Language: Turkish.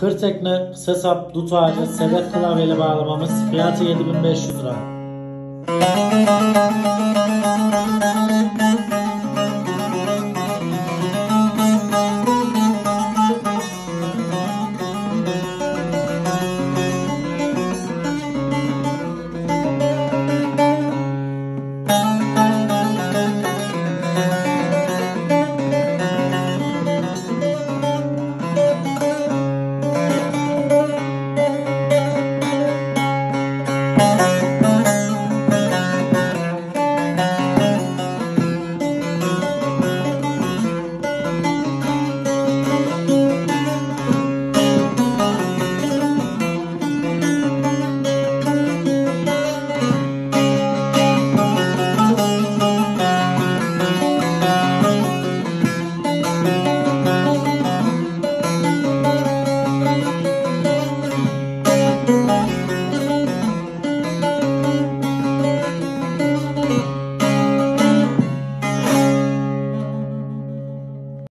Kır tekne, ses sap, dut ağacı, sedef klavyeli bağlamamız fiyatı 7500 lira.